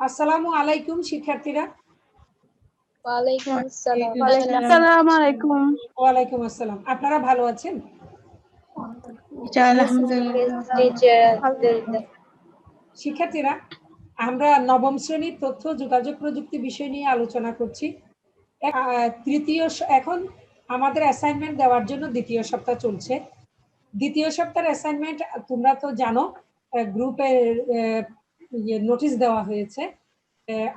আসসালামু আলাইকুম শিক্ষার্থীরা। ওয়ালাইকুম আসসালাম। আসসালামু। আলাইকুম ওয়ালাইকুম আসসালাম। আপনারা ভালো আছেন? শিক্ষার্থীরা আমরা নবম শ্রেণির তথ্য যোগাযোগ প্রযুক্তি বিষয় নিয়ে আলোচনা করছি। আহ, তৃতীয় এখন আমাদের অ্যাসাইনমেন্ট দেওয়ার জন্য দ্বিতীয় সপ্তাহ চলছে। দ্বিতীয় সপ্তাহের অ্যাসাইনমেন্ট তোমরা তো জানো গ্রুপে নোটিশ দেওয়া হয়েছে।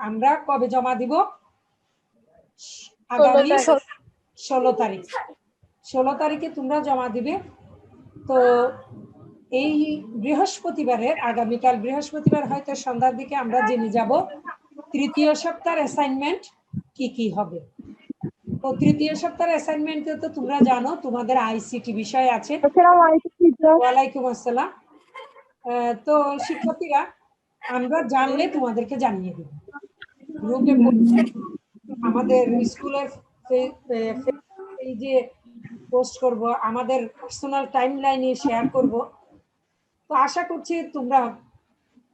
আমরা কবে জমা দিব? আগামী ষোলো তারিখ। ষোলো তারিখে তোমরা জমা দিবে। তো এই বৃহস্পতিবারের আগামীকাল বৃহস্পতিবার হয়তো সন্ধ্যার দিকে আমরা জেনে যাব তৃতীয় সপ্তাহের অ্যাসাইনমেন্ট কি কি হবে। তো তৃতীয় সপ্তাহের অ্যাসাইনমেন্ট তো তোমরা জানো তোমাদের আইসিটি বিষয় আছে। ওয়ালাইকুম আসসালাম। তো শিক্ষার্থীরা আমরা জানলে তোমাদেরকে জানিয়ে দেব। গ্রুপে আমাদের স্কুলের এই যে পোস্ট করব, আমাদের পার্সোনাল টাইম লাইনে শেয়ার করব। তো আশা করছি তোমরা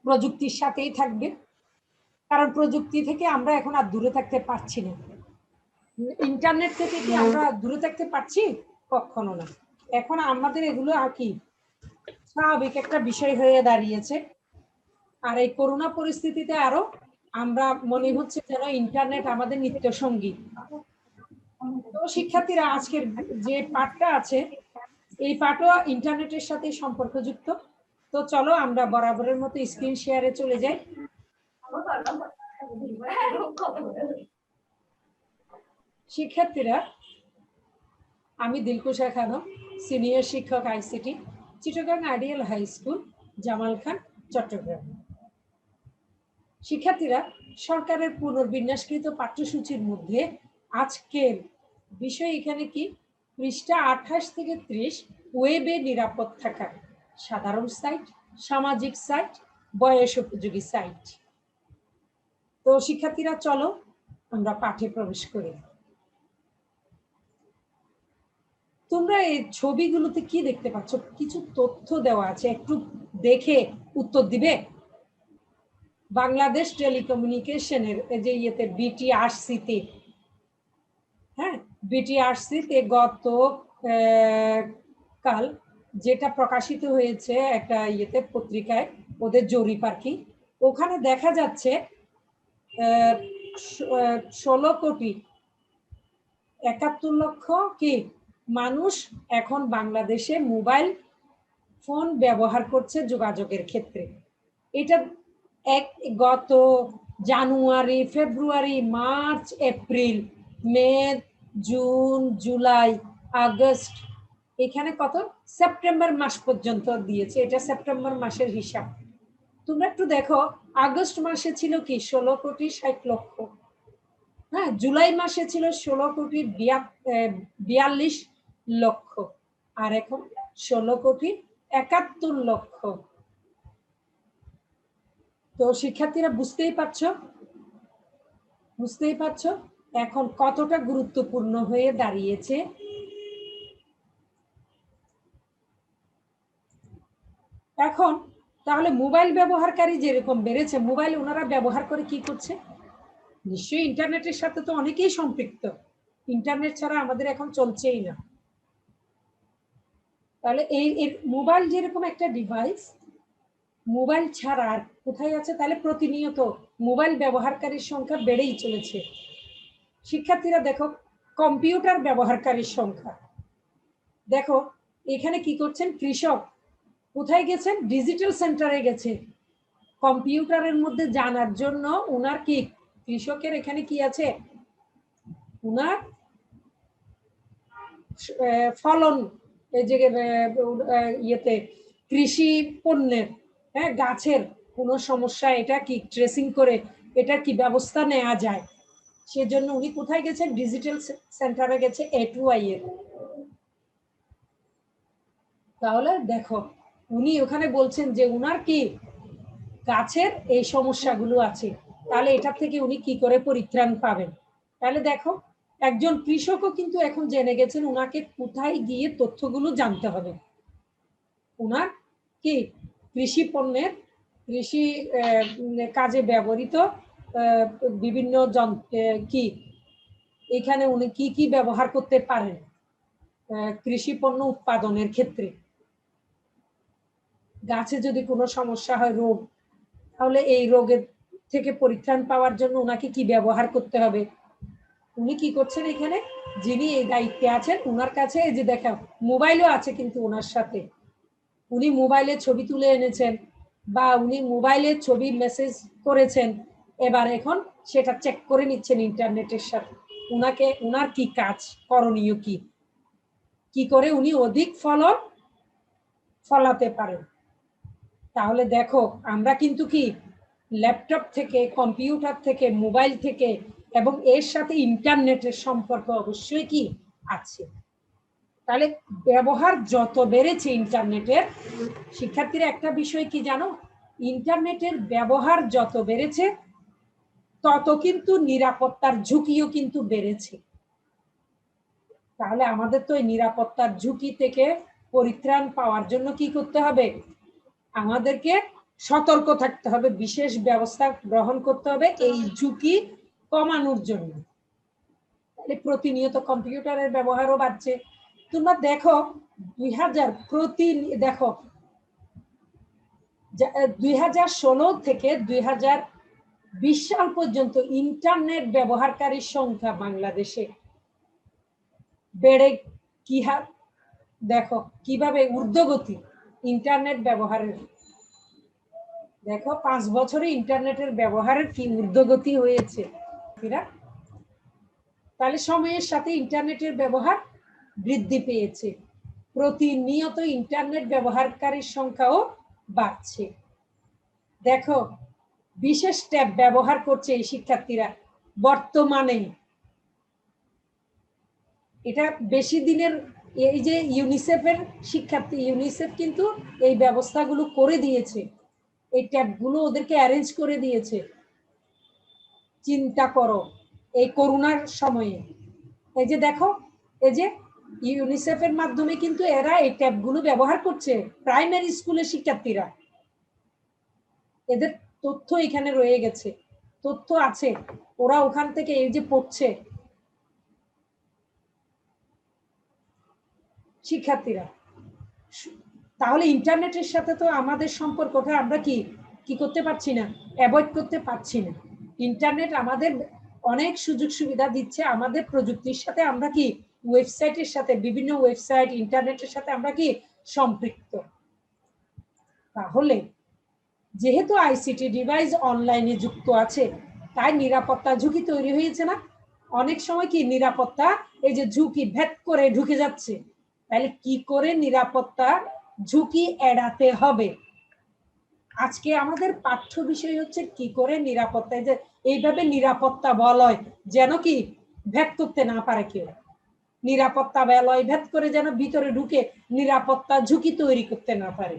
প্রযুক্তির সাথেই থাকবে। কারণ প্রযুক্তি থেকে আমরা এখন আর দূরে থাকতে পারছি না। ইন্টারনেট থেকে কি আমরা দূরে থাকতে পারছি? কখনো না। এখন আমাদের এগুলো আর কি স্বাভাবিক একটা বিষয় হয়ে দাঁড়িয়েছে। আর এই করোনা পরিস্থিতিতে আরও আমরা মনে হচ্ছে যেন ইন্টারনেট আমাদের নিত্য সঙ্গী তো শিক্ষার্থীরা, আজকের যে পাঠটা আছে, এই পাঠও ইন্টারনেটের সাথে সম্পর্কযুক্ত। তো চলো, আমরা বরাবরের মতো স্ক্রিন শেয়ারে চলে যাই। শিক্ষার্থীরা, আমি দিলকুশা খানম সিনিয়র শিক্ষক ICT Chittagong ideal high school Jamal Khan Chattogram শিক্ষার্থীরা সরকারের পুনর্বিন্যাসকৃত পাঠ্যসূচির মধ্যে আজকের বিষয় এখানে কি? পৃষ্ঠা আঠাশ থেকে ত্রিশ ওয়েবে নিরাপদ থাকা সাধারণ সাইট সামাজিক সাইট বয়স উপযোগী সাইট তো শিক্ষার্থীরা, চলো আমরা পাঠে প্রবেশ করি। তোমরা এই ছবিগুলোতে কি দেখতে পাচ্ছ? কিছু তথ্য দেওয়া আছে, একটু দেখে উত্তর দিবে? বাংলাদেশ টেলিকমিউনিকেশনের যে ইয়েতে বিটিআরসিতে হ্যাঁ? বিটিআরসিতে গত কাল যেটা প্রকাশিত হয়েছে একটা ইয়েতে পত্রিকায়, ওদের জরিপ আর কি, ওখানে দেখা যাচ্ছে ষোলো কোটি একাত্তর লক্ষ কি মানুষ এখন বাংলাদেশে মোবাইল ফোন ব্যবহার করছে যোগাযোগের ক্ষেত্রে। এটা এক গত জানুয়ারি, ফেব্রুয়ারি, মার্চ, এপ্রিল, মে, জুন, জুলাই, আগস্ট। এখানে কত? সেপ্টেম্বর মাস পর্যন্ত দিয়েছে। এটা সেপ্টেম্বর মাসের হিসাব। তোমরা একটু দেখো, আগস্ট মাসে ছিল কি? ষোলো কোটি ষাট লক্ষ। হ্যাঁ জুলাই মাসে ছিল ষোলো কোটি বিয়া- বিয়াল্লিশ লক্ষ। আর এখন ষোলো কোটি একাত্তর লক্ষ। তো শিক্ষার্থীরা বুঝতেই পারছ? বুঝতেই পারছ? এখন কতটা গুরুত্বপূর্ণ হয়ে দাঁড়িয়েছে? এখন তাহলে মোবাইল ব্যবহারকারী যেরকম বেড়েছে, মোবাইল ওনারা ব্যবহার করে কি করছে? নিশ্চয়ই ইন্টারনেটের সাথে তো অনেকেই সম্পৃক্ত। ইন্টারনেট ছাড়া আমাদের এখন চলছেই না। তাহলে এই মোবাইল যেরকম একটা ডিভাইস মোবাইল ছাড়া আর কোথায় আছে? তাহলে প্রতিনিয়ত মোবাইল ব্যবহারকারীর সংখ্যা বেড়েই চলেছে। শিক্ষার্থীরা দেখো, কম্পিউটার ব্যবহারকারীর সংখ্যা। দেখো, এখানে কি করছেন? কৃষক। কোথায় গেছেন? ডিজিটাল সেন্টারে গেছে। কম্পিউটারের মধ্যে জানার জন্য ওনার কি? কৃষকের এখানে কি আছে? ওনার ফলন, এই যে ইয়েতে, কৃষি পণ্যের। হ্যাঁ গাছের কোনো সমস্যা, এটা কি ট্রেসিং করে, এটা কি ব্যবস্থা নেওয়া যায়? সেজন্য উনি কোথায় গেছে ডিজিটাল সেন্টারে গেছে এ টু আই এর তাহলে দেখো, উনি ওখানে বলছেন যে উনার কি গাছের এই সমস্যাগুলো আছে, তাহলে এটার থেকে উনি কি করে পরিত্রাণ পাবেন? তাহলে দেখো, একজন কৃষকও কিন্তু এখন জেনে গেছেন উনাকে কোথায় গিয়ে তথ্যগুলো জানতে হবে। উনার কি কৃষি পণ্যের কৃষি কাজে ব্যবহৃত বিভিন্ন যন্ত্র কি? এখানে উনি কি কি ব্যবহার করতে পারেন? কৃষি পণ্য উৎপাদনের ক্ষেত্রে। গাছে যদি কোনো সমস্যা হয়, রোগ, তাহলে এই রোগের থেকে পরিত্রাণ পাওয়ার জন্য ওনাকে কি ব্যবহার করতে হবে? উনি কি করছেন এখানে? যিনি এই দায়িত্বে আছেন ওনার কাছে এই যে দেখা মোবাইলও আছে কিন্তু ওনার সাথে। উনি মোবাইলে ছবি তুলে এনেছেন বা উনি মোবাইলে ছবি মেসেজ করেছেন, এবার এখন সেটা চেক করে নিচ্ছেন ইন্টারনেটের সাথে। উনাকে, উনার কি কাজ, করণীয় কি? কি করে উনি অধিক ফল ফলাতে পারেন? তাহলে দেখো, আমরা কিন্তু কি ল্যাপটপ থেকে কম্পিউটার থেকে মোবাইল থেকে এবং এর সাথে ইন্টারনেটের সম্পর্ক অবশ্যই কি আছে? তাহলে ব্যবহার যত বেড়েছে ইন্টারনেটের, শিক্ষার্থীরা একটা বিষয় কি জানো? ইন্টারনেটের ব্যবহার যত বেড়েছে, তত কিন্তু নিরাপত্তার ঝুঁকিও কিন্তু বেড়েছে। তাহলে আমাদের তো নিরাপত্তার ঝুঁকি থেকে পরিত্রাণ পাওয়ার জন্য কি করতে হবে? আমাদেরকে সতর্ক থাকতে হবে, বিশেষ ব্যবস্থা গ্রহণ করতে হবে এই ঝুঁকি কমানোর জন্য। তাহলে প্রতিনিয়ত কম্পিউটারের ব্যবহারও বাড়ছে। তোমরা দেখো, দুই হাজার প্রতি দেখো দুই হাজার ষোলো থেকে দুই হাজার বিশ সাল পর্যন্ত ইন্টারনেট ব্যবহারকারীর সংখ্যা বাংলাদেশে বেড়ে কি হার দেখো, কীভাবে ঊর্ধ্বগতি ইন্টারনেট ব্যবহারের, দেখো, পাঁচ বছরে ইন্টারনেটের ব্যবহারের কি ঊর্ধ্বগতি হয়েছে? তাহলে সময়ের সাথে ইন্টারনেটের ব্যবহার বৃদ্ধি পেয়েছে। প্রতিনিয়ত ইন্টারনেট ব্যবহারকারীর সংখ্যাও বাড়ছে। দেখো, বিশেষ ট্যাব ব্যবহার করছে এই শিক্ষার্থীরা বর্তমানে। এটা বেশি দিনের, এই যে ইউনিসেফের শিক্ষার্থী ইউনিসেফ কিন্তু এই ব্যবস্থাগুলো করে দিয়েছে। এই ট্যাবগুলো ওদেরকে অ্যারেঞ্জ করে দিয়েছে। চিন্তা করো, এই করোনার সময়ে। এই যে দেখো, এই যে ইউনিসেফের মাধ্যমে কিন্তু এরা এই ট্যাবগুলো ব্যবহার করছে প্রাইমারি স্কুলের শিক্ষার্থীরা। এদের তথ্য এখানে রয়ে গেছে, তথ্য আছে, ওরা ওখান থেকে এই যে পড়ছে। শিক্ষার্থীরা। তাহলে ইন্টারনেটের সাথে তো আমাদের সম্পর্কটা আমরা কি কি করতে পারছি না? অ্যাভয়েড করতে পারছি না। ইন্টারনেট আমাদের অনেক সুযোগ সুবিধা দিচ্ছে, আমাদের প্রযুক্তির সাথে আমরা কি ওয়েবসাইটের সাথে, বিভিন্ন ওয়েবসাইট, ইন্টারনেটের সাথে আমরা কি সম্পৃক্ত? তাহলে যেহেতু আইসিটি ডিভাইস অনলাইনে যুক্ত আছে, তাই নিরাপত্তা ঝুঁকি তৈরি হয়েছে না? অনেক সময় কি নিরাপত্তা, এই যে ঝুঁকি ভেদ করে ঢুকে যাচ্ছে। তাহলে কি করে নিরাপত্তা ঝুঁকি এড়াতে হবে? আজকে আমাদের পাঠ্য বিষয় হচ্ছে কি করে নিরাপত্তা যে এইভাবে নিরাপত্তা বলয়, যেন কি ভেদ করতে না পারে কেউ। নিরাপত্তা বলয় ভেদ করে যেন ভিতরে ঢুকে নিরাপত্তা ঝুঁকি তৈরি করতে না পারে।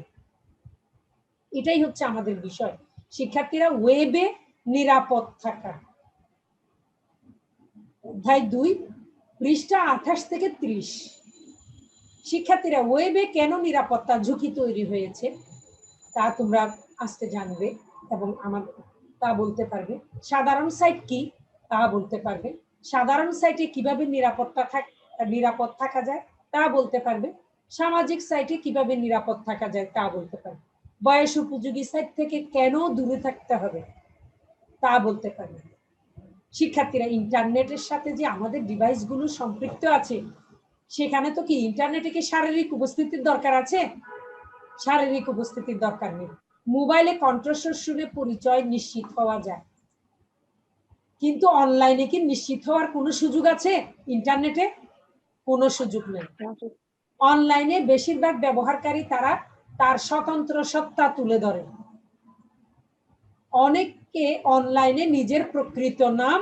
এটাই হচ্ছে আমাদের বিষয়। শিক্ষার্থীরা ওয়েবে নিরাপদ থাকা। অধ্যায় দুই, পৃষ্ঠা আঠাশ থেকে ত্রিশ। শিক্ষার্থীরা ওয়েবে কেন নিরাপত্তা ঝুঁকি তৈরি হয়েছে, তা তোমরা আজকে জানবে এবং আমার তা বলতে পারবে। সাধারণ সাইট কি, তা বলতে পারবে। সাধারণ সাইটে কীভাবে নিরাপত্তা থাক নিরাপদ থাকা যায়, তা বলতে পারবে। সামাজিক সাইটে কীভাবে নিরাপদ থাকা যায়, তা বলতে পারবে। বয়স উপযোগী সাইট থেকে কেন দূরে থাকতে হবে, তা বলতে পারবে। শিক্ষার্থীরা ইন্টারনেটের সাথে যে আমাদের ডিভাইসগুলো সম্পৃক্ত আছে, সেখানে তো কি ইন্টারনেটে কি শারীরিক উপস্থিতির দরকার আছে? শারীরিক উপস্থিতির দরকার নেই। মোবাইলে কণ্ঠস্বর শুনে পরিচয় নিশ্চিত হওয়া যায়। কিন্তু অনলাইনে কি নিশ্চিত হওয়ার কোনো সুযোগ আছে? ইন্টারনেটে কোনো সুযোগ নেই। অনলাইনে বেশিরভাগ ব্যবহারকারী তারা তার স্বতন্ত্র সত্তা তুলে ধরে। অনেককে অনলাইনে নিজের প্রকৃত নাম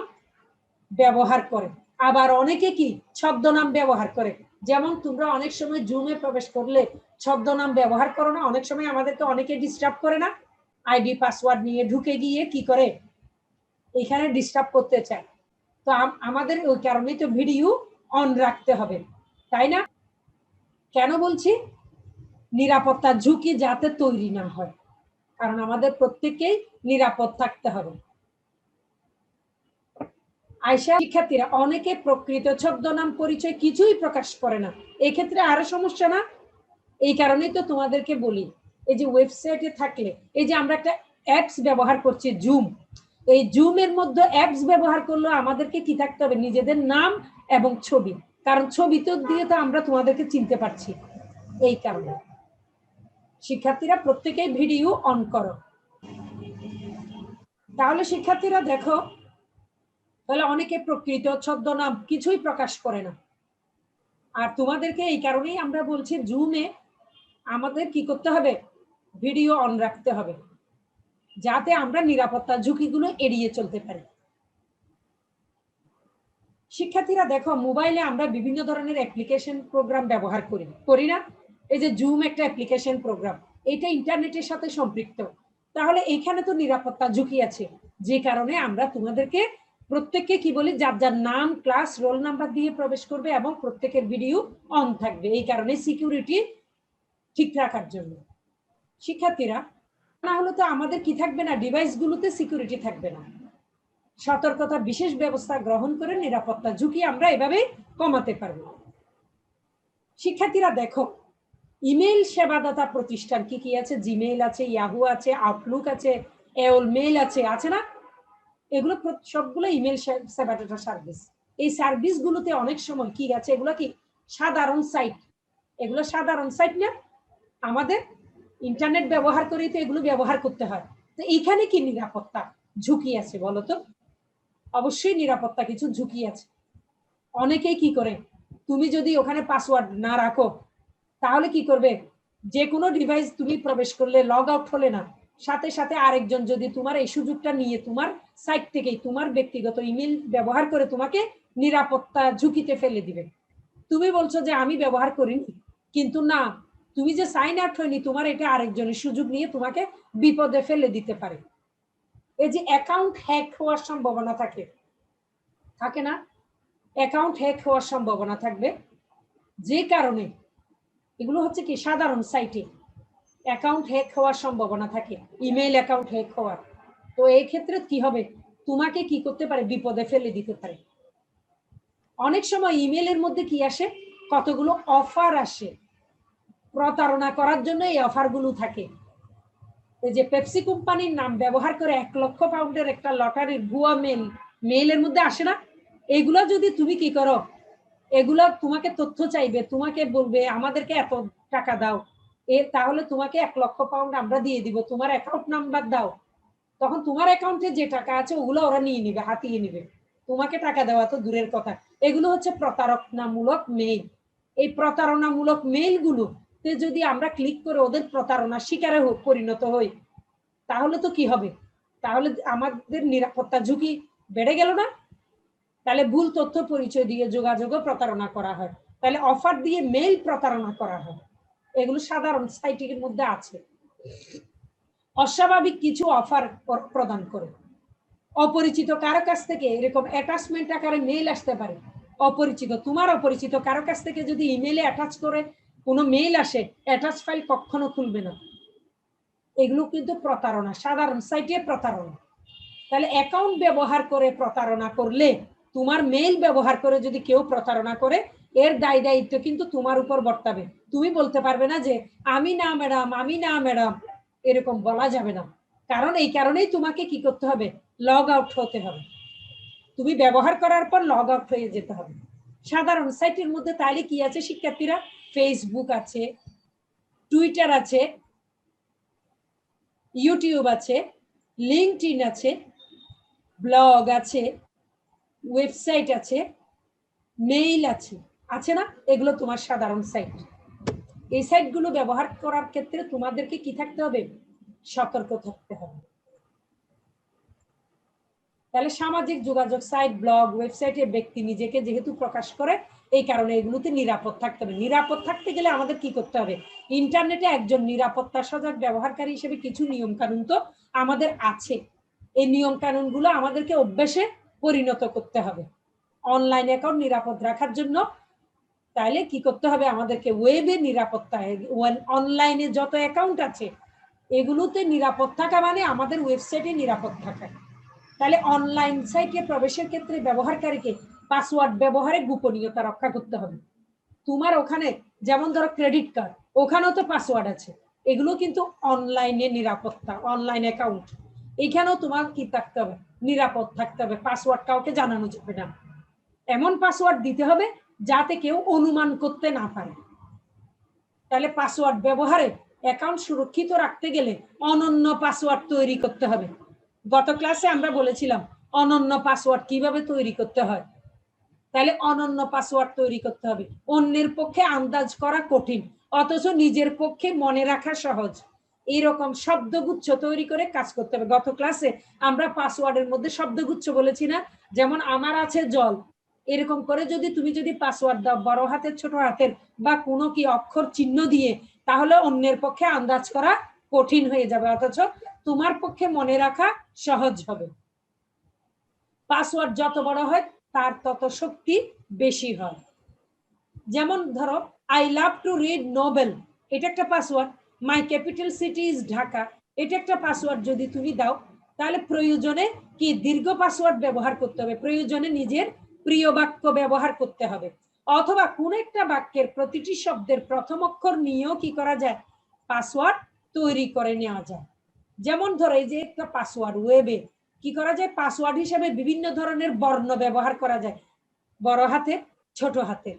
ব্যবহার করে। আবার অনেকে কি ছদ্মনাম ব্যবহার করে? যেমন তোমরা অনেক সময় জুমে প্রবেশ করলে ছদ্মনাম ব্যবহার করো না অনেক সময় আমাদেরকে অনেকে ডিস্টার্ব করে না? আইডি পাসওয়ার্ড নিয়ে ঢুকে গিয়ে কি করে? এখানে ডিস্টার্ব করতে চায়। তো আমাদের ওই কারণেই তো ভিডিও অন রাখতে হবে, তাই না? কেন বলছি? নিরাপত্তা ঝুঁকি যাতে তৈরি না হয়, কারণ আমাদের প্রত্যেককেই নিরাপদ থাকতে হবে। আয়সা শিক্ষার্থীরা, অনেকে প্রকৃত ছদ্মনাম পরিচয় কিছুই প্রকাশ করে না। এক্ষেত্রে আরও সমস্যা না? এই কারণেই তো তোমাদেরকে বলি, এই যে ওয়েবসাইটে থাকলে, এই যে আমরা একটা অ্যাপস ব্যবহার করছি জুম এই জুমের মধ্যে অ্যাপস ব্যবহার করলে আমাদেরকে কি থাকতে হবে? নিজেদের নাম এবং ছবি। কারণ ছবি তো দিয়ে তো আমরা তোমাদেরকে চিনতে পারছি এই কারণে। শিক্ষার্থীরা প্রত্যেকেই ভিডিও অন করো। তাহলে শিক্ষার্থীরা দেখো, তাহলে অনেকে প্রকৃত ছদ্মনাম কিছুই প্রকাশ করে না। আর তোমাদেরকে এই কারণেই আমরা বলছি জুমে আমাদের কি করতে হবে? ভিডিও অন রাখতে হবে। যাতে আমরা নিরাপত্তা ঝুঁকিগুলো এড়িয়ে চলতে পারি। শিক্ষার্থীরা দেখো, মোবাইলে আমরা বিভিন্ন ধরনের অ্যাপ্লিকেশন প্রোগ্রাম ব্যবহার করি। করি না? এই যে জুম একটা অ্যাপ্লিকেশন প্রোগ্রাম এটা ইন্টারনেটের সাথে সম্পৃক্ত। তাহলে এখানে তো নিরাপত্তা ঝুঁকি আছে। যে কারণে আমরা তোমাদেরকে প্রত্যেককে কি বলি, যার যার নাম ক্লাস রোল নাম্বার দিয়ে প্রবেশ করবে এবং প্রত্যেকের ভিডিও অন থাকবে। এই কারণে সিকিউরিটি ঠিক রাখার জন্য। শিক্ষার্থীরা না হলে তো আমাদের কি থাকবে না? ডিভাইসগুলোতে সিকিউরিটি থাকবে না। সতর্কতা বিশেষ ব্যবস্থা গ্রহণ করে নিরাপত্তা ঝুঁকি আমরা এভাবে কমাতে পারব। শিক্ষার্থীরা দেখো ইমেল সেবাদাতা প্রতিষ্ঠান কি কি আছে? জিমেইল আছে ইয়াহু আছে আউটলুক আছে এওল মেইল আছে আছে না? এগুলো সবগুলো ইমেল সেবাদাতা সার্ভিস এই সার্ভিসগুলোতে অনেক সময় কি আছে? এগুলো কি? সাধারণ সাইট এগুলো সাধারণ সাইট না? আমাদের ইন্টারনেট ব্যবহার করেই তো এগুলো ব্যবহার করতে হয়। তো এইখানে কি নিরাপত্তা ঝুঁকি আছে বলো তো? অবশ্যই নিরাপত্তা কিছু ঝুঁকি আছে। অনেকেই কি করে? তুমি যদি ওখানে পাসওয়ার্ড না রাখো, তাহলে কি করবে? যে কোনো ডিভাইস তুমি প্রবেশ করলে লগ আউট হলে না। সাথে সাথে আরেকজন যদি তোমার এই সুযোগটা নিয়ে তোমার সাইট থেকেই তোমার ব্যক্তিগত ইমেল ব্যবহার করে তোমাকে নিরাপত্তা ঝুঁকিতে ফেলে দিবে। তুমি বলছো যে আমি ব্যবহার করিনি, কিন্তু না তুমি যে সাইন আউট হয়নি, তোমার এটা আরেকজনের সুযোগ নিয়ে তোমাকে বিপদে ফেলে দিতে পারে। এই যে অ্যাকাউন্ট হ্যাক হওয়ার সম্ভাবনা থাকে। থাকে না? অ্যাকাউন্ট হ্যাক হওয়ার সম্ভাবনা থাকবে। যে কারণে, এগুলো হচ্ছে কি সাধারণ সাইটে অ্যাকাউন্ট হ্যাক হওয়ার সম্ভাবনা থাকে ইমেল অ্যাকাউন্ট হ্যাক হওয়ার। তো এই ক্ষেত্রে কি হবে? তোমাকে কি করতে পারে? বিপদে ফেলে দিতে পারে। অনেক সময় ইমেলের মধ্যে কি আসে? কতগুলো অফার আসে। প্রতারণা করার জন্য এই অফারগুলো থাকে। যে পেপসি কোম্পানির নাম ব্যবহার করে এক লক্ষ পাউন্ডের একটা লটারির ভুয়া মেল মেইলের মধ্যে আসে না? এগুলো যদি তুমি কি করো? এগুলো তোমাকে তথ্য চাইবে, তোমাকে বলবে, আমাদেরকে এত টাকা দাও। এ, তাহলে তোমাকে এক লক্ষ পাউন্ড আমরা দিয়ে দিব। তোমার অ্যাকাউন্ট নাম্বার দাও। তখন তোমার অ্যাকাউন্টে যে টাকা আছে, ওগুলো ওরা নিয়ে নিবে, হাতিয়ে নিবে। তোমাকে টাকা দেওয়া তো দূরের কথা। এগুলো হচ্ছে প্রতারণামূলক মেইল এই প্রতারণামূলক মেইলগুলো তে যদি আমরা ক্লিক করে ওদের প্রতারণার শিকারে পরিণত হই, তাহলে তো কি হবে? তাহলে আমাদের নিরাপত্তা ঝুঁকি বেড়ে গেল না? তাহলে ভুল তথ্য পরিচয় দিয়ে যোগাযোগও প্রতারণা করা হয়। তাহলে অফার দিয়ে মেইল প্রতারণা করা হয়। এগুলো সাধারণ সাইটের মধ্যে আছে। অস্বাভাবিক কিছু অফার প্রদান করে। অপরিচিত কারও কাছ থেকে এরকম অ্যাটাচমেন্ট আকারে মেইল আসতে পারে। অপরিচিত, তোমার অপরিচিত কারও কাছ থেকে যদি ইমেলে অ্যাটাচ করে কোনো মেইল আসে অ্যাটাচ ফাইল কখনো খুলবে না। এগুলো কিন্তু প্রতারণা, সাধারণ সাইটে প্রতারণা। তাহলে অ্যাকাউন্ট ব্যবহার করে প্রতারণা করলে, তোমার মেইল ব্যবহার করে যদি কেউ প্রতারণা করে, এর দায় দায়িত্ব কিন্তু তোমার উপর বর্তাবে। তুমি বলতে পারবে না যে, আমি না ম্যাডাম আমি না ম্যাডাম এরকম বলা যাবে না। কারণ এই কারণেই তোমাকে কি করতে হবে? লগ আউট হতে হবে। তুমি ব্যবহার করার পর লগ আউট হয়ে যেতে হবে। সাধারণ সাইটের মধ্যে তাহলে কি আছে? শিক্ষার্থীরা ফেসবুক আছে টুইটার আছে ইউটিউব আছে লিঙ্কড আছে ব্লগ আছে ওয়েবসাইট আছে মেইল আছে। আছে না? এগুলো তোমার সাধারণ সাইট এই সাইটগুলো ব্যবহার করার ক্ষেত্রে তোমাদেরকে কি থাকতে হবে? সতর্ক থাকতে হবে। তাহলে সামাজিক যোগাযোগ সাইট ব্লগ ওয়েবসাইটে ব্যক্তি নিজেকে যেহেতু প্রকাশ করে, এই কারণে এগুলোতে নিরাপদ থাকতে হবে। নিরাপদ থাকতে গেলে আমাদের কি করতে হবে? ইন্টারনেটে একজন নিরাপত্তা সজাগ ব্যবহারকারী হিসেবে কিছু নিয়ম কানুন তো আমাদের আছে। এই নিয়ম কানুনগুলো আমাদেরকে অভ্যাসে পরিণত করতে হবে। অনলাইন অ্যাকাউন্ট নিরাপদ রাখার জন্য তাহলে কি করতে হবে? আমাদেরকে ওয়েবে নিরাপত্তা অনলাইনে যত অ্যাকাউন্ট আছে, এগুলোতে নিরাপদ থাকা মানে আমাদের ওয়েবসাইটে নিরাপদ থাকা। তাহলে অনলাইন সাইটে প্রবেশের ক্ষেত্রে ব্যবহারকারীকে পাসওয়ার্ড ব্যবহারে গোপনীয়তা রক্ষা করতে হবে। তোমার ওখানে যেমন ধরো ক্রেডিট কার্ড ওখানেও তো পাসওয়ার্ড আছে। এগুলো কিন্তু অনলাইনে নিরাপত্তা অনলাইন অ্যাকাউন্ট এখানেও তোমার কি থাকতে হবে? নিরাপদ থাকতে হবে পাসওয়ার্ড কাউকে জানানো যাবে না। এমন পাসওয়ার্ড দিতে হবে যাতে কেউ অনুমান করতে না পারে। তাহলে পাসওয়ার্ড ব্যবহারে অ্যাকাউন্ট সুরক্ষিত রাখতে গেলে অনন্য পাসওয়ার্ড তৈরি করতে হবে। গত ক্লাসে আমরা বলেছিলাম, অনন্য পাসওয়ার্ড কীভাবে তৈরি করতে হয়? তাহলে অনন্য পাসওয়ার্ড তৈরি করতে হবে। অন্যের পক্ষে আন্দাজ করা কঠিন, অথচ নিজের পক্ষে মনে রাখা সহজ। এইরকম শব্দগুচ্ছ তৈরি করে কাজ করতে হবে। গত ক্লাসে আমরা পাসওয়ার্ডের মধ্যে শব্দগুচ্ছ বলেছি না, যেমন আমার আছে জল। এরকম করে যদি তুমি যদি পাসওয়ার্ড দাও বড় হাতের, ছোট হাতের বা কোনো কি অক্ষর চিহ্ন দিয়ে, তাহলে অন্যের পক্ষে আন্দাজ করা কঠিন হয়ে যাবে। অথচ তোমার পক্ষে মনে রাখা সহজ হবে। পাসওয়ার্ড যত বড় হয়, তার তত শক্তি বেশি হয়। যেমন ধরো I love to read novel এটা একটা password. My capital city is Dhaka এটা একটা পাসওয়ার্ড যদি তুমি দাও, তাহলে প্রয়োজনে কি দীর্ঘ পাসওয়ার্ড ব্যবহার করতে হবে? প্রয়োজনে নিজের প্রিয় বাক্য ব্যবহার করতে হবে। অথবা কোন একটা বাক্যের প্রতিটি শব্দের প্রথম অক্ষর নিয়েও কি করা যায়? পাসওয়ার্ড তৈরি করে নেওয়া যায়। যেমন ধরো এই যে একটা পাসওয়ার্ড ওয়েবে কি করা যায়? পাসওয়ার্ড হিসেবে বিভিন্ন ধরনের বর্ণ ব্যবহার করা যায়। বড় হাতে, ছোট হাতে।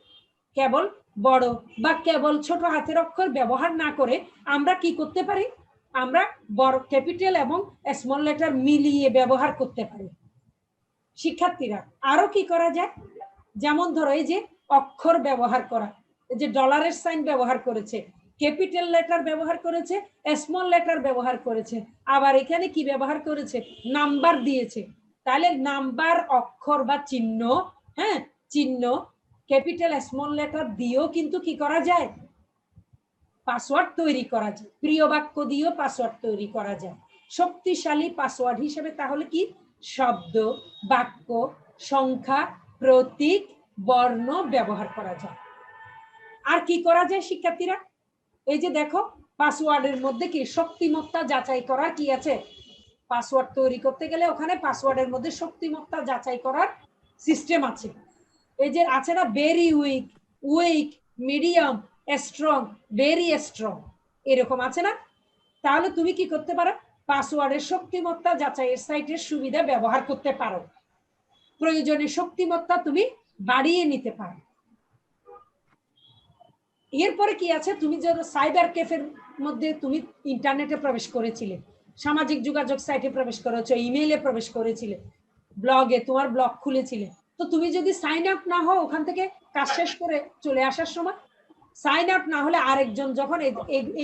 কেবল বড় বা কেবল ছোট হাতের অক্ষর ব্যবহার না করে আমরা কি করতে পারি? আমরা বড় ক্যাপিটাল এবং স্মল লেটার মিলিয়ে ব্যবহার করতে পারি। শিক্ষার্থীরা, আরও কি করা যায়? যেমন ধরো এই যে অক্ষর ব্যবহার করা, এই যে ডলারের সাইন ব্যবহার করেছে। ক্যাপিটাল লেটার ব্যবহার করেছে স্মল লেটার ব্যবহার করেছে। আবার এখানে কি ব্যবহার করেছে? নাম্বার দিয়েছে। তাহলে নাম্বার, অক্ষর বা চিহ্ন হ্যাঁ চিহ্ন, ক্যাপিটাল স্মল লেটার দিয়েও কিন্তু কি করা যায়? পাসওয়ার্ড তৈরি করা যায়। প্রিয় বাক্য দিয়েও পাসওয়ার্ড তৈরি করা যায়। শক্তিশালী পাসওয়ার্ড হিসেবে তাহলে কি? শব্দ, বাক্য, সংখ্যা, প্রতীক, বর্ণ ব্যবহার করা যায়। আর কি করা যায় শিক্ষার্থীরা? এই যে দেখো, পাসওয়ার্ডের মধ্যে কি শক্তিমত্তা যাচাই করা কি আছে? পাসওয়ার্ড তৈরি করতে গেলে ওখানে পাসওয়ার্ডের মধ্যে শক্তিমত্তা যাচাই করার সিস্টেম আছে। এই যে আছে না very weak weak medium strong very strong এরকম আছে না? তাহলে তুমি কি করতে পারো? পাসওয়ার্ডের শক্তিমত্তা যাচাইয়ের সাইটের সুবিধা ব্যবহার করতে পারো। প্রয়োজনে শক্তিমত্তা তুমি বাড়িয়ে নিতে পারো। এরপরে কি আছে? তুমি যখন সাইবার ক্যাফের মধ্যে তুমি ইন্টারনেটে প্রবেশ করেছিলে, সামাজিক যোগাযোগ সাইটে প্রবেশ করেছ ইমেইলে প্রবেশ করেছিলে ব্লগে তোমার ব্লগ খুলেছিলে। তো তুমি যদি সাইন আপ না হও, ওখান থেকে কাজ শেষ করে চলে আসার সময় সাইন আপ না হলে আরেকজন যখন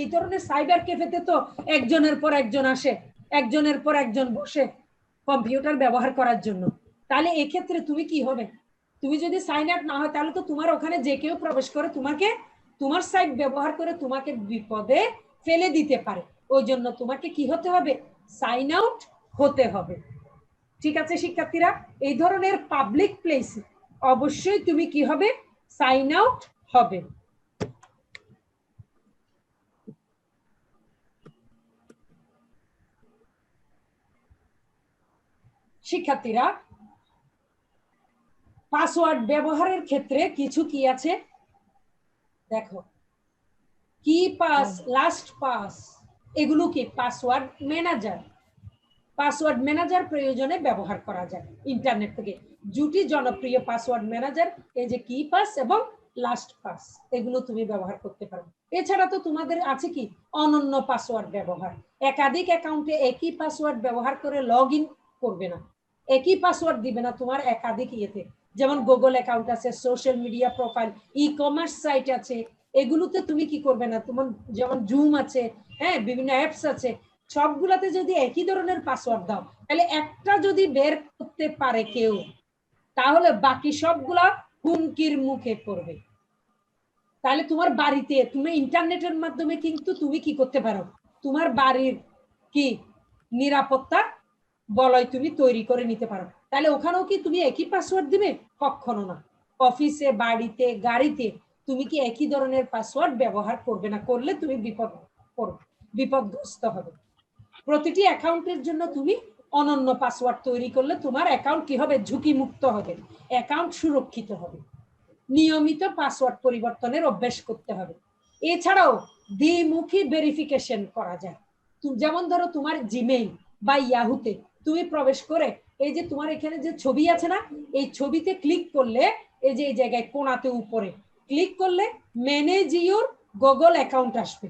এই ধরনের সাইবার ক্যাফেতে তো একজনের পর একজন আসে, একজনের পর একজন বসে কম্পিউটার ব্যবহার করার জন্য। তাহলে এক্ষেত্রে তুমি কি হবে? তুমি যদি সাইন আপ না হয়, তাহলে তো তোমার ওখানে যে কেউ প্রবেশ করে তোমাকে তোমার সাইট ব্যবহার করে তোমাকে বিপদে ফেলে দিতে পারে। ওই জন্য তোমাকে কি হতে হবে? সাইন আউট হতে হবে। ঠিক আছে, শিক্ষার্থীরা? এই ধরনের পাবলিক প্লেসে অবশ্যই তুমি কি হবে? সাইন আউট হবে। শিক্ষার্থীরা পাসওয়ার্ড ব্যবহারের ক্ষেত্রে কিছু কি আছে? দেখো। কি পাস লাস্ট পাস এগুলো কি? পাসওয়ার্ড ম্যানেজার পাসওয়ার্ড ম্যানেজার প্রয়োজনে ব্যবহার করা যায় ইন্টারনেট থেকে। দুটি জনপ্রিয় পাসওয়ার্ড ম্যানেজার এই যে কি পাস এবং লাস্ট পাস এগুলো তুমি ব্যবহার করতে পারো। এছাড়া তো তোমাদের আছে কি? অনন্য পাসওয়ার্ড ব্যবহার। একাধিক অ্যাকাউন্টে একই পাসওয়ার্ড ব্যবহার করে লগ করবে না। একই পাসওয়ার্ড দিবে না তোমার একাধিক ইয়েতে। যেমন গুগল অ্যাকাউন্ট আছে social media profile e commerce site আছে, এগুলোতে তুমি কি করবে না? তোমার যেমন জুম আছে হ্যাঁ বিভিন্ন অ্যাপস আছে, সবগুলাতে যদি একই ধরনের পাসওয়ার্ড দাও, তাহলে একটা যদি বের করতে পারে কেউ, তাহলে বাকি সবগুলা হুমকির মুখে পড়বে। তাহলে তোমার বাড়িতে, তুমি ইন্টারনেটের মাধ্যমে কিন্তু তুমি কি করতে পারো? তোমার বাড়ির কি নিরাপত্তা বলয় তুমি তৈরি করে নিতে পারো। তাহলে ওখানেও কি তুমি একই পাসওয়ার্ড দিবে? কখনো না। অফিসে, বাড়িতে, গাড়িতে তুমি কি একই ধরনের পাসওয়ার্ড ব্যবহার করবে না? করলে তুমি বিপদ বিপদগ্রস্ত হবে। প্রতিটি অ্যাকাউন্টের জন্য তুমি অনন্য পাসওয়ার্ড তৈরি করলে তোমার অ্যাকাউন্ট কি হবে? ঝুঁকি মুক্ত হবে। অ্যাকাউন্ট সুরক্ষিত হবে। নিয়মিত পাসওয়ার্ড পরিবর্তনের অভ্যেস করতে হবে। এছাড়াও দ্বিমুখী ভেরিফিকেশন করা যায়। যেমন ধরো তোমার জিমেইল বা ইয়াহুতে তুমি প্রবেশ করে এই যে তোমার এখানে যে ছবি আছে না, এই ছবিতে ক্লিক করলে, এই যে এই জায়গায় কোনাতে উপরে ক্লিক করলে ম্যানেজ ইউর গুগল অ্যাকাউন্ট আসবে।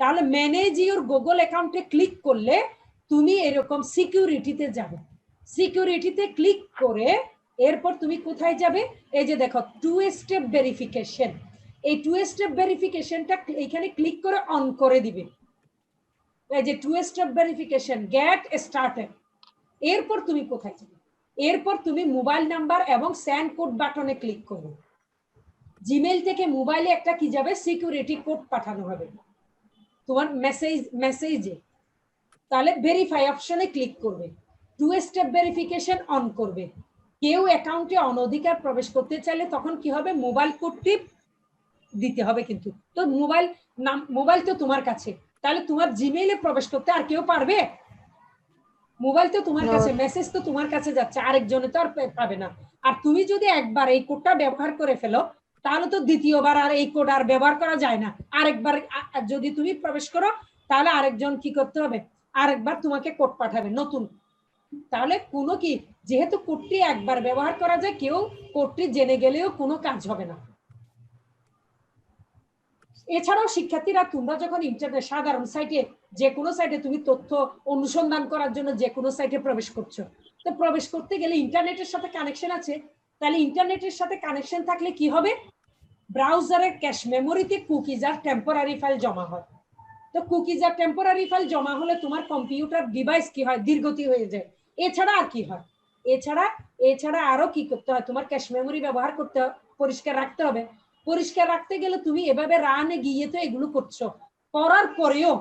তাহলে ম্যানেজ ইউর গুগল অ্যাকাউন্টে ক্লিক করলে তুমি এরকম সিকিউরিটিতে যাবে। সিকিউরিটিতে ক্লিক করে এরপর তুমি কোথায় যাবে? এই যে দেখো টু স্টেপ ভেরিফিকেশন এই টু স্টেপ ভেরিফিকেশনটা এখানে ক্লিক করে অন করে দিবে। এই যে two step verification get started এরপর তুমি কোথায় যাবে? এরপর তুমি মোবাইল নাম্বার এবং স্যান্ড কোড বাটনে ক্লিক করবে। জিমেইল থেকে মোবাইলে একটা কি যাবে? সিকিউরিটি কোড পাঠানো হবে। তোমার মেসেজ মেসেজে তাহলে ভেরিফাই অপশনে ক্লিক করবে। টু স্টেপ ভেরিফিকেশন অন করবে। কেউ অ্যাকাউন্টে অনধিকার প্রবেশ করতে চাইলে তখন কি হবে? মোবাইল কোডটি দিতে হবে কিন্তু। তো মোবাইল নাম মোবাইল তো তোমার কাছে। তাহলে তোমার জিমেইলে প্রবেশ করতে আর কেউ পারবে? মোবাইল তো তোমার কাছে মেসেজ তো তোমার কাছে যাচ্ছে আরেকজনে তো আর পাবে না। আর তুমি যদি একবার এই কোডটা ব্যবহার করে ফেলো তাহলে তো দ্বিতীয়বার আর এই কোড আর ব্যবহার করা যায় না। আরেকবার যদি তুমি প্রবেশ করো তাহলে আরেকজন কি করতে হবে? আরেকবার তোমাকে কোড পাঠাবে নতুন। তাহলে কোনো কি যেহেতু কোডটি একবার ব্যবহার করা যায় কেউ কোডটি জেনে গেলেও কোনো কাজ হবে না। এছাড়াও শিক্ষার্থীরা তোমরা যখন ইন্টারনেট সাধারণ সাইটে যে কোনো সাইটে তুমি তথ্য অনুসন্ধান করার জন্য যে কোনো সাইটে প্রবেশ করছ। তো প্রবেশ করতে গেলে ইন্টারনেটের সাথে কানেকশন আছে। তাহলে ইন্টারনেটের সাথে কানেকশন থাকলে কি হবে? ব্রাউজারের ক্যাশ মেমোরিতে কুকিজ আর টেম্পোরারি ফাইল জমা হয়। তো কুকিজ আর টেম্পোরারি ফাইল জমা হলে তোমার কম্পিউটার ডিভাইস কি হয়? দীর্ঘতি হয়ে যায়। এছাড়া আর কি হয়? এছাড়া এছাড়া আরও কি করতে হয়? তোমার ক্যাশ মেমোরি ব্যবহার করতে পরিষ্কার রাখতে হবে। পরিষ্কার রাখতে গেলে তুমি এভাবে রানে গিয়ে তো এগুলো করছ। করার পরেও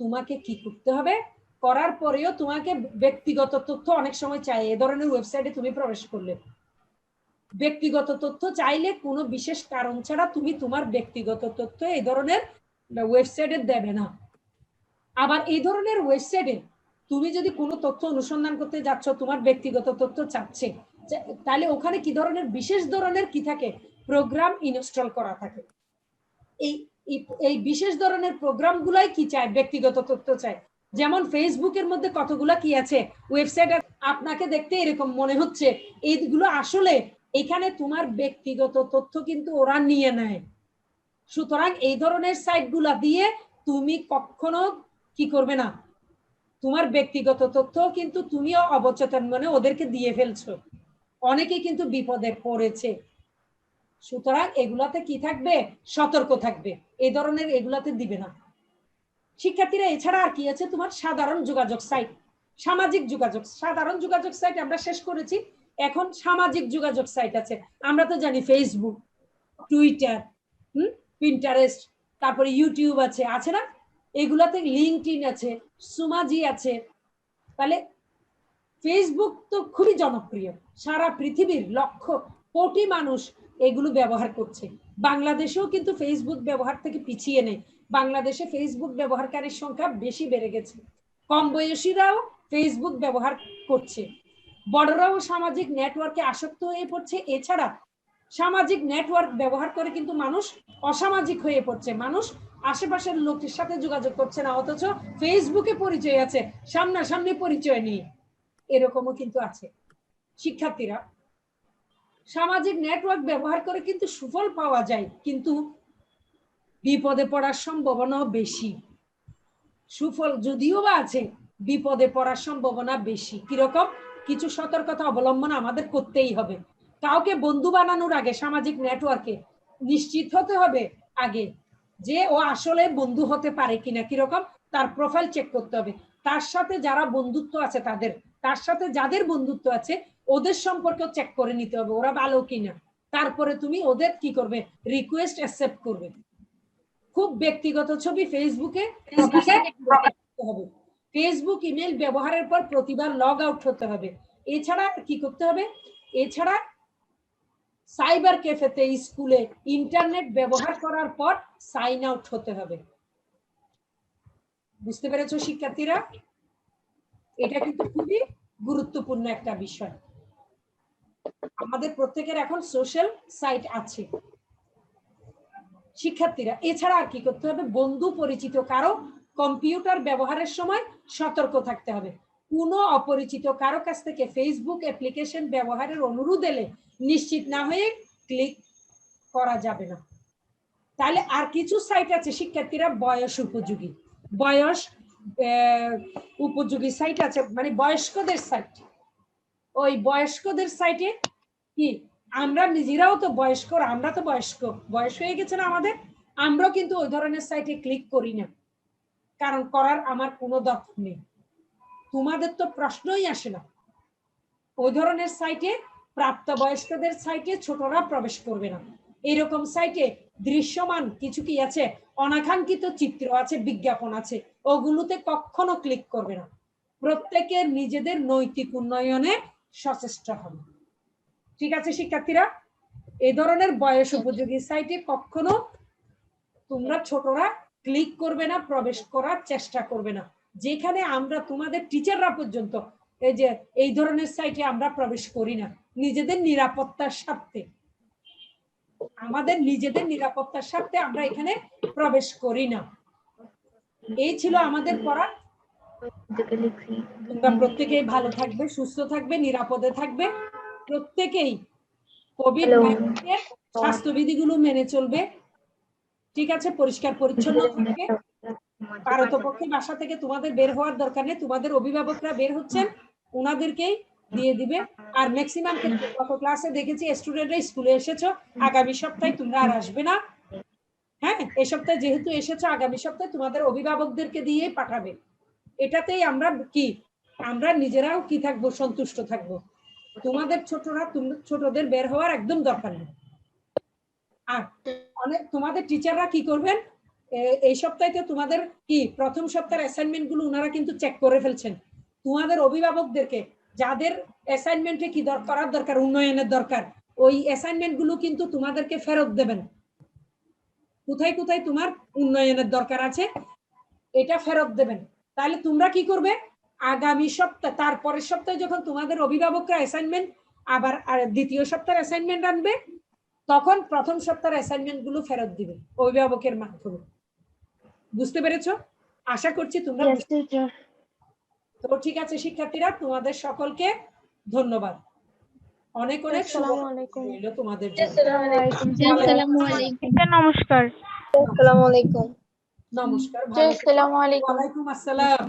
তোমাকে কি করতে হবে? করার পরেও তোমাকে ব্যক্তিগত তথ্য অনেক সময় চাই। এ ধরনের ওয়েবসাইটে তুমি প্রবেশ করলে। ব্যক্তিগত তথ্য চাইলে কোনো বিশেষ কারণ ছাড়া তুমি তোমার ব্যক্তিগত তথ্য এই ধরনের ওয়েবসাইটে দেবে না। আবার এই ধরনের ওয়েবসাইটে তুমি যদি কোনো তথ্য অনুসন্ধান করতে যাচ্ছ, তোমার ব্যক্তিগত তথ্য চাচ্ছে তাহলে ওখানে কি ধরনের, বিশেষ ধরনের কি থাকে? প্রোগ্রাম ইনস্টল করা থাকে। এই এই- বিশেষ ধরনের প্রোগ্রাম গুলাই কি চায়? ব্যক্তিগত তথ্য চায়। যেমন ফেসবুকের মধ্যে কতগুলা কি আছে? ওয়েবসাইট আপনাকে দেখতে এরকম মনে হচ্ছে। এইগুলো আসলে এখানে তোমার ব্যক্তিগত তথ্য কিন্তু ওরা নিয়ে নেয়। সুতরাং এই ধরনের সাইটগুলা দিয়ে তুমি কখনো কি করবে না? তোমার ব্যক্তিগত তথ্য কিন্তু তুমিও অবচেতন মনে ওদেরকে দিয়ে ফেলছো। অনেকে কিন্তু বিপদে পড়েছে। সুতরাং এগুলাতে কি থাকবে? সতর্ক থাকবে। এই ধরনের এগুলাতে দিবে না। শিক্ষার্থীরা, এছাড়া আর কি আছে? তোমার সাধারণ যোগাযোগ সাইট সামাজিক যোগাযোগ। সাধারণ যোগাযোগ সাইট আমরা শেষ করেছি। এখন সামাজিক যোগাযোগ সাইট আছে। আমরা তো জানি ফেসবুক টুইটার হুম? পিন্টারেস্ট তারপরে ইউটিউব আছে। আছে না? এগুলাতে লিঙ্কড ইন আছে সুমাজি আছে। তাহলে ফেসবুক তো খুবই জনপ্রিয়। সারা পৃথিবীর লক্ষ কোটি মানুষ এগুলো ব্যবহার করছে। বাংলাদেশেও কিন্তু ফেসবুক ব্যবহার থেকে পিছিয়ে নেই। বাংলাদেশে ফেসবুক ব্যবহারকারীর সংখ্যা বেশি বেড়ে গেছে। কম বয়সীরাও ফেসবুক ব্যবহার করছে। বড়রাও সামাজিক নেটওয়ার্কে আসক্ত হয়ে পড়ছে। এছাড়া সামাজিক নেটওয়ার্ক ব্যবহার করে কিন্তু মানুষ অসামাজিক হয়ে পড়ছে। মানুষ আশেপাশের লোকের সাথে যোগাযোগ করছে না। অথচ ফেসবুকে পরিচয় আছে। সামনাসামনি পরিচয় নেই। এরকমও কিন্তু আছে। শিক্ষার্থীরা সামাজিক নেটওয়ার্ক ব্যবহার করে কিন্তু সুফল পাওয়া যায়, কিন্তু বিপদে পড়ার সম্ভাবনাও বেশি। সুফল যদিও বা আছে, বিপদে পড়ার সম্ভাবনা বেশি। কীরকম? কিছু সতর্কতা অবলম্বন আমাদের করতেই হবে। কাউকে বন্ধু বানানোর আগে, সামাজিক নেটওয়ার্কে নিশ্চিত হতে হবে আগে যে ও আসলে বন্ধু হতে পারে কিনা। কীরকম? তার প্রোফাইল চেক করতে হবে। তার সাথে যারা বন্ধুত্ব আছে তাদের তার সাথে যাদের বন্ধুত্ব আছে ওদের সম্পর্কেও চেক করে নিতে হবে ওরা ভালো কিনা। তারপরে তুমি ওদের কি করবে? রিকোয়েস্ট অ্যাকসেপ্ট করবে। খুব ব্যক্তিগত ছবি ফেসবুকে হবে। ফেসবুক ইমেল ব্যবহারের পর প্রতিবার লগ আউট হতে হবে। এছাড়া কি করতে হবে? এছাড়া সাইবার ক্যাফেতে স্কুলে ইন্টারনেট ব্যবহার করার পর সাইন আউট হতে হবে। বুঝতে পেরেছ শিক্ষার্থীরা? এটা কিন্তু খুবই গুরুত্বপূর্ণ একটা বিষয়। আমাদের প্রত্যেকের এখন সোশ্যাল সাইট আছে। শিক্ষার্থীরা, এছাড়া আর কি করতে হবে? বন্ধু পরিচিত কারও কম্পিউটার ব্যবহারের সময় সতর্ক থাকতে হবে। কোনো অপরিচিত কারও কাছ থেকে ফেসবুক অ্যাপ্লিকেশন ব্যবহারের অনুরোধ এলে নিশ্চিত না হয়ে ক্লিক করা যাবে না। তাহলে আর কিছু সাইট আছে শিক্ষার্থীরা বয়স উপযোগী। বয়স উপযোগী সাইট আছে মানে বয়স্কদের সাইট ওই বয়স্কদের সাইটে কি? আমরা নিজেরাও তো বয়স্ক আমরা তো বয়স্ক। বয়স হয়ে গেছে না আমাদের? আমরাও কিন্তু ওই ধরনের সাইটে ক্লিক করি না। কারণ করার আমার কোনো দরকার নেই। তোমাদের তো প্রশ্নই আসে না। ওই ধরনের সাইটে প্রাপ্তবয়স্কদের সাইটে ছোটরা প্রবেশ করবে না। এরকম সাইটে দৃশ্যমান কিছু কি আছে? অনাকাঙ্ক্ষিত চিত্র আছে, বিজ্ঞাপন আছে, ওগুলোতে কখনো ক্লিক করবে না। প্রত্যেকের নিজেদের নৈতিক উন্নয়নে সচেষ্ট হবে। ঠিক আছে, শিক্ষার্থীরা? এ ধরনের বয়স উপযোগী সাইটে কখনো তোমরা ছোটরা ক্লিক করবে না, প্রবেশ করার চেষ্টা করবে না। যেখানে আমরা, তোমাদের টিচাররা পর্যন্ত, এই যে, এই ধরনের সাইটে আমরা প্রবেশ করি না। নিজেদের নিরাপত্তার স্বার্থে। আমাদের নিজেদের নিরাপত্তার স্বার্থে আমরা এখানে প্রবেশ করি না। এই ছিল আমাদের পড়া। তোমরা প্রত্যেকেই ভালো থাকবে সুস্থ থাকবে নিরাপদে থাকবে। প্রত্যেকেই কোভিড স্বাস্থ্যবিধিগুলো মেনে চলবে। ঠিক আছে পরিষ্কার পরিচ্ছন্ন থাকবে। পারতপক্ষে বাসা থেকে তোমাদের বের হওয়ার দরকার নেই। তোমাদের অভিভাবকরা বের হচ্ছেন ওনাদেরকেই দিয়ে দিবে। আর ম্যাক্সিমাম ক্ষেত্রে গত ক্লাসে দেখেছি স্টুডেন্টরা স্কুলে এসেছ, আগামী সপ্তাহে তোমরা আর আসবে না। হ্যাঁ এ সপ্তাহে যেহেতু এসেছ, আগামী সপ্তাহে তোমাদের অভিভাবকদেরকে দিয়েই পাঠাবে। এটাতেই আমরা কি? আমরা নিজেরাও কি থাকব? সন্তুষ্ট থাকব। তোমাদের ছোটরা ছোটদের বের হওয়ার একদম দরকার নেই। আর অনেক, তোমাদের টিচাররা কি করবেন? এই সপ্তাহে তোমাদের কি? প্রথম সপ্তাহের অ্যাসাইনমেন্টগুলো ওনারা কিন্তু চেক করে ফেলছেন। তোমাদের অভিভাবকদেরকে যাদের অ্যাসাইনমেন্টে কি করার দরকার, উন্নয়নের দরকার, ওই অ্যাসাইনমেন্টগুলো কিন্তু তোমাদেরকে ফেরত দেবেন কোথায় কোথায় তোমার উন্নয়নের দরকার আছে, এটা ফেরত দেবেন তাহলে তোমরা কি করবে? আগামী সপ্তাহ, তারপরের সপ্তাহে যখন তোমাদের অভিভাবকরা অ্যাসাইনমেন্ট আবার দ্বিতীয় সপ্তাহের অ্যাসাইনমেন্ট আনবে, তখন প্রথম সপ্তাহের অ্যাসাইনমেন্টগুলো ফেরত দিবে অভিভাবকের মাধ্যমে। বুঝতে পেরেছ? আশা করছি তোমরা তো ঠিক আছে শিক্ষার্থীরা তোমাদের সকলকে ধন্যবাদ। অনেক অনেক আসসালামু শুভকামনা তোমাদের জন্য। আসসালামু আলাইকুম। নমস্কার। নমস্কার ভালো আসসালাম।